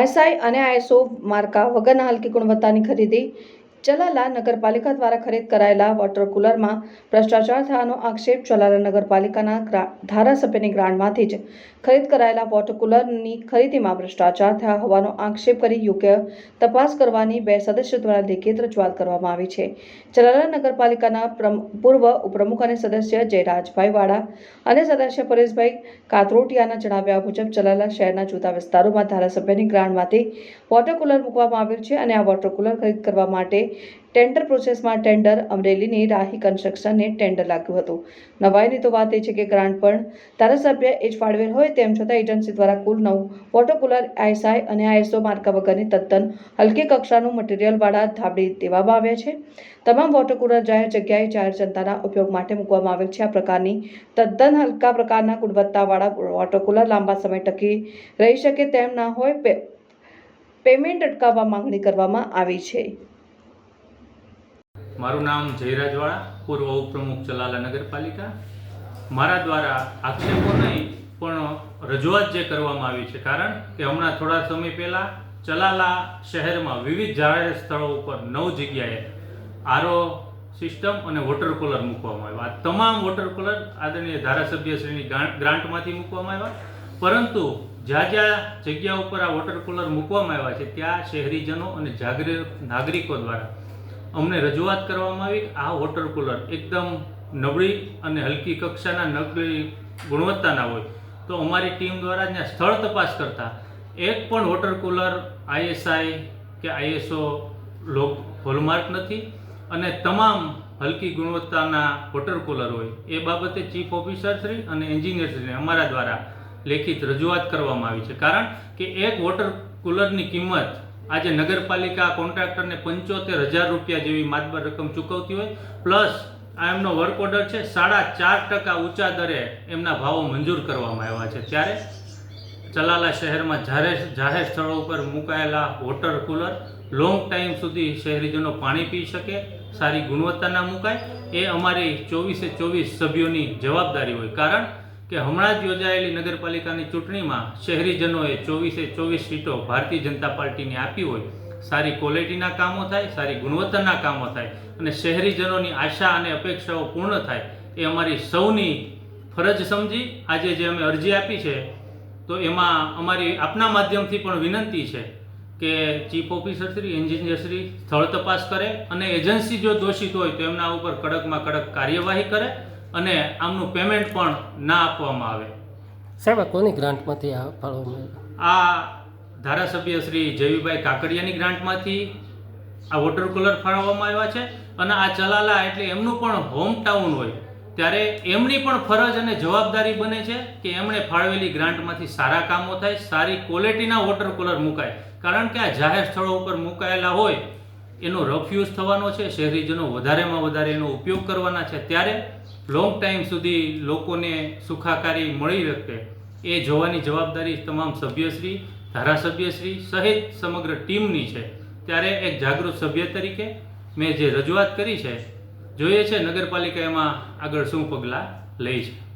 ISI અને ISO માર્કા વગરના હલકી ગુણવત્તાની ખરીદી ચલાલા નગરપાલિકા દ્વારા ખરીદ કરાયેલા વોટર કુલરમાં ભ્રષ્ટાચાર થયાનો આક્ષેપ ચલાલા નગરપાલિકાના ધારાસભ્યની ગ્રાન્ટમાંથી જ ખરીદ કરાયેલા વોટર કુલરની ખરીદીમાં ભ્રષ્ટાચાર થયા હોવાનો આક્ષેપ કરી યોગ્ય તપાસ કરવાની બે સદસ્યો દ્વારા લેખિત રજૂઆત કરવામાં આવી છે. ચલાલા નગરપાલિકાના પૂર્વ ઉપપ્રમુખ અને સદસ્ય જયરાજભાઈ વાળા અને સદસ્ય પરેશભાઈ કાતરોટિયાના જણાવ્યા મુજબ ચલાલા શહેરના જુદા વિસ્તારોમાં ધારાસભ્યની ગ્રાન્ટમાંથી વોટર કુલર મૂકવામાં આવ્યું છે અને આ વોટર કુલર ખરીદ કરવા માટે ટેન્ડર પ્રોસેસમાં ટેન્ડર અમરેલીની રાહી કન્સ્ટ્રક્શનને ટેન્ડર લાગ્યું હતું. નવાઈની તો વાત એ છે કે ગ્રાન્ટ પણ ધારાસભ્ય એ જ ફાળવેલ હોય તેમ છતાં એજન્સી દ્વારા કુલ નવ વોટર કુલર આઈએસઆઈ અને આઈએસઓ માર્કા વગરની તદ્દન હલકી કક્ષાનું મટીરિયલવાળા ધાબળી દેવામાં આવ્યા છે. તમામ વોટર કુલર જાહેર જગ્યાએ જાહેર જનતાના ઉપયોગ માટે મૂકવામાં આવેલ છે. આ પ્રકારની તદ્દન હલકા પ્રકારના ગુણવત્તાવાળા વોટર કુલર લાંબા સમય ટકી રહી શકે તેમ ના હોય પેમેન્ટ અટકાવવા માંગણી કરવામાં આવી છે. મારું નામ જયરાજવાળા, પૂર્વ ઉપપ્રમુખ ચલાલા નગરપાલિકા. મારા દ્વારા આક્ષેપો નહીં, પણ રજૂઆત જે કરવામાં આવી છે, કારણ કે હમણાં થોડા સમય પહેલાં ચલાલા શહેરમાં વિવિધ જાહેર સ્થળો ઉપર નવ જગ્યાએ આરો સિસ્ટમ અને વોટર કુલર મૂકવામાં આવ્યા. આ તમામ વોટર કુલર આદરણીય ધારાસભ્યશ્રીની ગ્રાન્ટ- ગ્રાન્ટમાંથી મૂકવામાં આવ્યા. પરંતુ જ્યાં જ્યાં જગ્યા ઉપર આ વોટર કુલર મૂકવામાં આવ્યા છે, ત્યાં શહેરીજનો અને જાગૃત નાગરિકો દ્વારા અમને રજૂઆત કરવામાં આવી આ વોટર કુલર એકદમ નબળી અને હલકી કક્ષાના નબળી ગુણવત્તાના હોય. તો અમારી ટીમ દ્વારા ત્યાં સ્થળ તપાસ કરતા એક પણ વોટર કુલર આઈએસઆઈ કે આઈએસઓ લોક હોલમાર્ક નથી અને તમામ હલકી ગુણવત્તાના વોટર કુલર હોય. એ બાબતે ચીફ ઓફિસર શ્રી અને એન્જિનિયરશ્રીને અમારા દ્વારા લેખિત રજૂઆત કરવામાં આવી છે. કારણ કે એક વોટર કુલરની કિંમત આજે નગરપાલિકા કોન્ટ્રાક્ટરને પંચોતેર હજાર રૂપિયા જેવી માતબર રકમ ચૂકવતી હોય. પ્લસ આ એમનો વર્ક ઓર્ડર છે, સાડા ચાર ટકા ઊંચા દરે એમના ભાવો મંજૂર કરવામાં આવ્યા છે. ત્યારે ચલાલા શહેરમાં જાહેર જાહેર સ્થળો ઉપર મુકાયેલા વોટર કુલર લોંગ ટાઈમ સુધી શહેરીજનો પાણી પી શકે, સારી ગુણવત્તાના મુકાય. એ અમારી ચોવીસે ચોવીસ સભ્યોની જવાબદારી હોય. કારણ કે હમણાં જ યોજાયેલી નગરપાલિકાની ચૂંટણીમાં શહેરીજનોએ ચોવીસે ચોવીસ સીટો ભારતીય જનતા પાર્ટીને આપી હોય, સારી ક્વોલિટીના કામો થાય, સારી ગુણવત્તાના કામો થાય અને શહેરીજનોની આશા અને અપેક્ષાઓ પૂર્ણ થાય, એ અમારી સૌની ફરજ સમજી, આજે જે અમે અરજી આપી છે, તો એમાં અમારી આપના માધ્યમથી પણ વિનંતી છે કે chief officer Shri, engineer Shri સ્થળ તપાસ કરે અને એજન્સી જો દોષિત હોય તો એમના ઉપર કડકમાં કડક કાર્યવાહી કરે અને આમનું પેમેન્ટ પણ ના આપવામાં આવે. સાહેબ આ કોની ગ્રાન્ટમાંથી આ ફાળો આ ધારાસભ્ય શ્રી જયવીભાઈ કાકડિયાની ગ્રાન્ટમાંથી આ વોટર કુલર ફાળવવામાં આવ્યા છે અને આ ચલાલા એટલે એમનું પણ હોમ ટાઉન હોય. ત્યારે એમની પણ ફરજ અને જવાબદારી બને છે કે એમણે ફાળવેલી ગ્રાન્ટમાંથી સારા કામો થાય સારી ક્વોલિટીના વોટર કુલર મુકાય. કારણ કે આ જાહેર સ્થળો ઉપર મુકાયેલા હોય એનો રફ યુઝ થવાનો છે શહેરીજનો વધારેમાં વધારે એનો ઉપયોગ કરવાના છે. ત્યારે લોંગ ટાઈમ સુધી લોકોને સુખાકારી મળી રહે એ જોવાની જવાબદારી તમામ સભ્યશ્રી, ધારાસભ્યશ્રી સહિત સમગ્ર ટીમની છે. ત્યારે એક જાગૃત સભ્ય તરીકે મેં જે રજૂઆત કરી છે, જોઈએ છે નગરપાલિકા એમાં આગળ શું પગલાં લઈ છે.